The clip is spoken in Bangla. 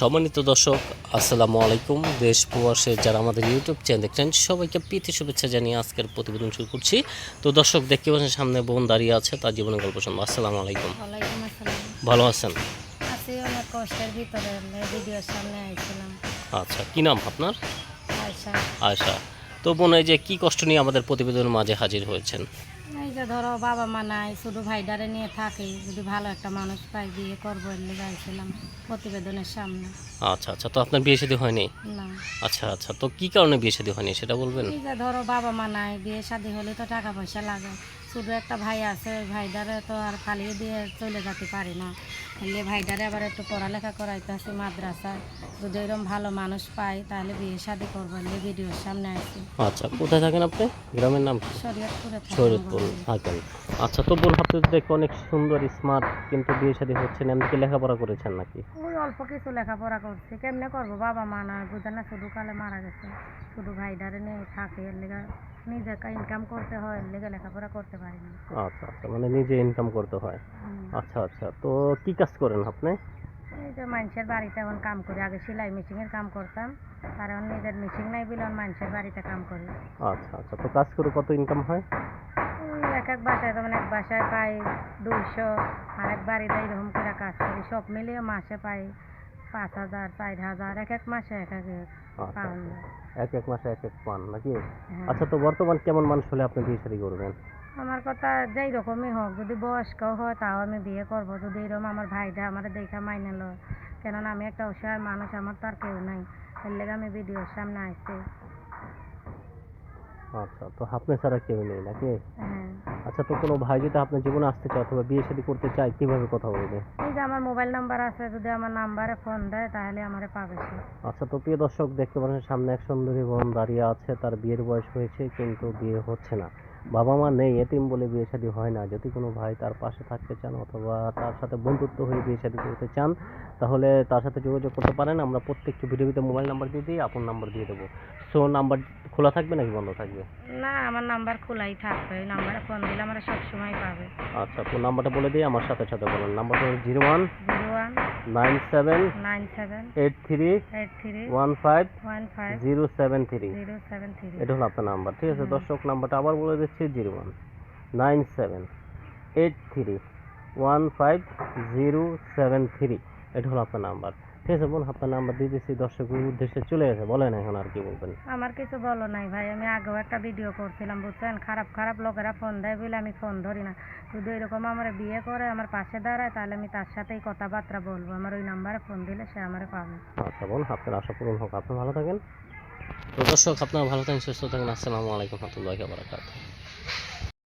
সম্মানিত দর্শক আসসালামু আলাইকুম। দেশ প্রবাসে যারা আমাদের ইউটিউব চ্যানেল দেখছেন সবাইকে প্রীতি শুভেচ্ছা জানিয়ে আজকের প্রতিবেদন শুরু করছি। তো দর্শক দেখতে পাচ্ছেন সামনে বোন দাঁড়িয়ে আছে তার জীবনের গল্প শুনব। আসসালামু আলাইকুম। ভালো আছেন? আচ্ছা কি নাম আপনার? আয়সা তো বোন এই যে কি কষ্ট নিয়ে আমাদের প্রতিবেদনের মাঝে হাজির হয়েছেন? এই যে ধরো বাবা মা নাই শুধু ভাইডারে নিয়ে থাকে যদি ভালো একটা মানুষ পাই বিয়ে করব এলে গাইছিলাম প্রতিবেদনের সামনে। আচ্ছা আচ্ছা তো আপনার বিয়ে শাদী হয়নি? না। আচ্ছা আচ্ছা তো কি কারণে বিয়ে শাদী হয়নি সেটা বলবেন? এই যে ধরো বাবা মা নাই বিয়ে শাদী হলে তো টাকা পয়সা লাগে। শুধু একটা ভাই আছে ওই ভাইডারে তো আর ফালিয়ে দিয়ে চলে যেতে পারি না। এলে ভাইডারে আবার একটু পড়ালেখা করাইতে আসি মাদ্রাসায়। যদি এরকম ভালো মানুষ পাই তাহলে বিয়ে শাদি করব এলে ভিডিওর সামনে আসি। আচ্ছা কোথায় থাকেন আপনি? গ্রামের নাম? শরীয়তপুরে থাকি থাকেন। আচ্ছা তো বোন আপনি তো দেখতে অনেক সুন্দর স্মার্ট কিন্তু বিয়ে শাদি হচ্ছে না এমনি কি লেখাপড়া করেছেন নাকি? ওই অল্প কিছু লেখাপড়া করছি। কেমনে করব? বাবা মা না বুঝে না শুধু কালে মারা গেছে। শুধু ভাইডারে নিয়ে থাকে এর লেগে নিজে ইনকাম করতে হয় এর লেগে লেখাপড়া করতে পারি না। আচ্ছা আচ্ছা মানে নিজে ইনকাম করতে হয়। আচ্ছা আচ্ছা তো কি কাজ করেন আপনি? এই যে মানুষের বাড়িতে এখন কাম করি। আগে সেলাই মেশিনের কাম করতাম এখন নিজের মেশিন নাই বলে মানুষের বাড়িতে কাম করি। আচ্ছা আচ্ছা তো কাজ করে কত ইনকাম হয়? এক এক বাসায় যেমন এক বাসায় পাই দুইশো আর এক বাড়িতে এরকম করে কাজ করি। সব মিলিয়ে মাসে পাই পাঁচ হাজার চার হাজার এক এক মাসে এক এক আচ্ছা পাউন্ড এক এক মাসে এক এক পান নাকি? হ্যাঁ। আচ্ছা তো বর্তমান কেমন মানুষ হলে আপনি বিয়ে শাড়ি করবেন? আমার কথা যেই রকমই হোক যদি বয়স্ক হয় তাও আমি বিয়ে করব। যদি এরকম আমার ভাইটা আমার দেখা মাইনে লয় কেননা আমি একটা অসহায় মানুষ আমার তো আর কেউ নাই। এর লেগে আমি ভিডিওর সামনে আসছি। আচ্ছা তো আপনি ছাড়া কেউ নেই নাকি? হ্যাঁ। আচ্ছা তো কোনো ভাই যদি আপনার জীবনে আসতে চায় অথবা বিয়ে শাদী করতে চায় কীভাবে কথা বলবে? এই যে আমার মোবাইল নাম্বার আছে যদি আমার নাম্বারে ফোন দেয় তাহলে আমারে পাবে সে। আচ্ছা তো প্রিয় দর্শক দেখতে পাচ্ছেন সামনে এক সুন্দরী বোন দাঁড়িয়ে আছে তার বিয়ের বয়স হয়েছে কিন্তু বিয়ে হচ্ছে না। বাবা মা নেই এতিম বলে বিয়ে শাদী হয় না। যদি কোনো ভাই তার পাশে থাকতে চান অথবা তার সাথে বন্ধুত্ব হয়ে বিয়ে শাদী করতে চান তাহলে তার সাথে যোগাযোগ করতে পারেন। আমরা প্রত্যেকটি ভিডিওতে মোবাইল নাম্বার দিয়ে দিই আপন নাম্বার দিয়ে দেবো। সো নাম্বার খোলা থাকবে নাকি বন্ধ থাকবে? না আমার নাম্বার খোলাই থাকবে। ওই নাম্বারে ফোন দিলে আমরা সব সময় পাবে। আচ্ছা তো নাম্বারটা বলে দিই আমার সাথে সাথে বলেন। নাম্বারটা zero one zero nine seven nine seven eight three eight three one five one five zero seven three zero seven three এটা হলো আপনার নাম্বার ঠিক আছে। দর্শক নাম্বারটা আবার বলে দিচ্ছি zero one nine seven eight three one five zero seven three. এটা হলো আপনার নাম্বার। ঠিক আছে বোন আপনার নাম্বার দিচ্ছি দর্শকের উদ্দেশ্যে চলে গেছে বলেন এখন আর কি বলবেন। আমার কিছু বলো নাই ভাই আমি আগেও একটা ভিডিও করছিলাম বুঝছেন? খারাপ খারাপ লোকেরা ফোন দেয় বলে আমি ফোন ধরি না। যদি এরকম আমার বিয়ে করে আমার পাশে দাঁড়ায় তাহলে আমি তার সাথেই কথাবার্তা বলব। আমার ওই নাম্বারে ফোন দিলে সে আমারে পাবে। আচ্ছা বোন আপনার আশা পূরণ হোক। আপনি ভালো থাকেন। তো দর্শক আপনারা ভালো থাকেন সুস্থ থাকেন। আসসালামু আলাইকুম রহমতুল্লাহি ওয়া বারাকাতুহু।